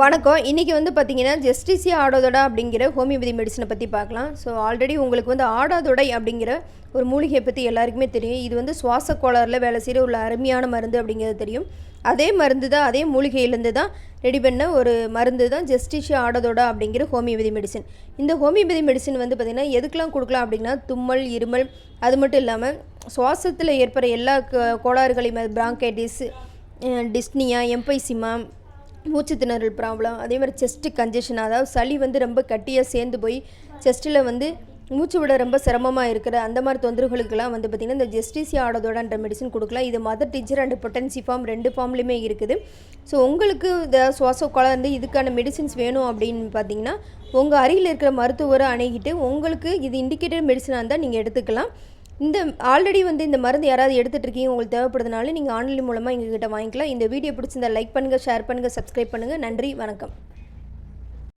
வணக்கம். இன்றைக்கி வந்து பார்த்திங்கன்னா ஜஸ்டிசியா ஆடோதொடா அப்படிங்கிற ஹோமியோபதி மெடிசனை பற்றி பார்க்கலாம். ஸோ ஆல்ரெடி உங்களுக்கு வந்து ஆடாதொடை அப்படிங்கிற ஒரு மூலிகையை பற்றி எல்லாருக்குமே தெரியும். இது வந்து சுவாச கோளாறில் வேலை செய்கிற ஒரு அருமையான மருந்து அப்படிங்கிறது தெரியும். அதே மருந்து தான் அதே மூலிகையிலேருந்து தான் ரெடி பண்ண ஒரு மருந்து தான் ஜெஸ்டிஷியா ஆடதோடா அப்படிங்கிற ஹோமியோபதி மெடிசன் இந்த ஹோமியோபதி மெடிசன் வந்து பார்த்திங்கன்னா எதுக்கெலாம் கொடுக்கலாம் அப்படின்னா தும்மல் இருமல் அது மட்டும் இல்லாமல் சுவாசத்தில் ஏற்படுற எல்லா கோளாறுகளையும் பிராங்கைட்டிஸ் டிஸ்னியா எம்பைசிமா மூச்சு திணறல் ப்ராப்ளம் அதே மாதிரி செஸ்ட்டு கன்ஜெஷன் அதாவது சளி வந்து ரொம்ப கட்டியாக சேர்ந்து போய் செஸ்ட்டில் வந்து மூச்சு விட ரொம்ப சிரமமாக இருக்கிற அந்த மாதிரி தொந்தரவுகளுக்கெல்லாம் வந்து பார்த்திங்கன்னா இந்த ஜெஸ்டிசியா ஆடோடோடான்ற மெடிசன் கொடுக்கலாம். இது mother tincture and potency form ரெண்டு ஃபார்ம்லேயுமே இருக்குது. ஸோ உங்களுக்கு இந்த சுவாச கோளாறு இதுக்கான மெடிசின்ஸ் வேணும் அப்படின்னு பார்த்தீங்கன்னா உங்கள் அருகில் இருக்கிற மருத்துவரை அணுகிட்டு உங்களுக்கு இது இண்டிகேட்டட் மெடிசனாக இருந்தால் நீங்கள் எடுத்துக்கலாம். இந்த ஆல்ரெடி வந்து இந்த மருந்து யாராவது எடுத்துகிட்டு இருக்கீங்க உங்களுக்கு தேவைப்படுறதுனால நீங்கள் ஆன்லைன் மூலமாக எங்ககிட்ட வாங்கிக்கலாம். இந்த வீடியோ பிடிச்சிருந்தா லைக் பண்ணுங்கள் ஷேர் பண்ணுங்கள் சப்ஸ்கிரைப் பண்ணுங்கள் நன்றி வணக்கம்.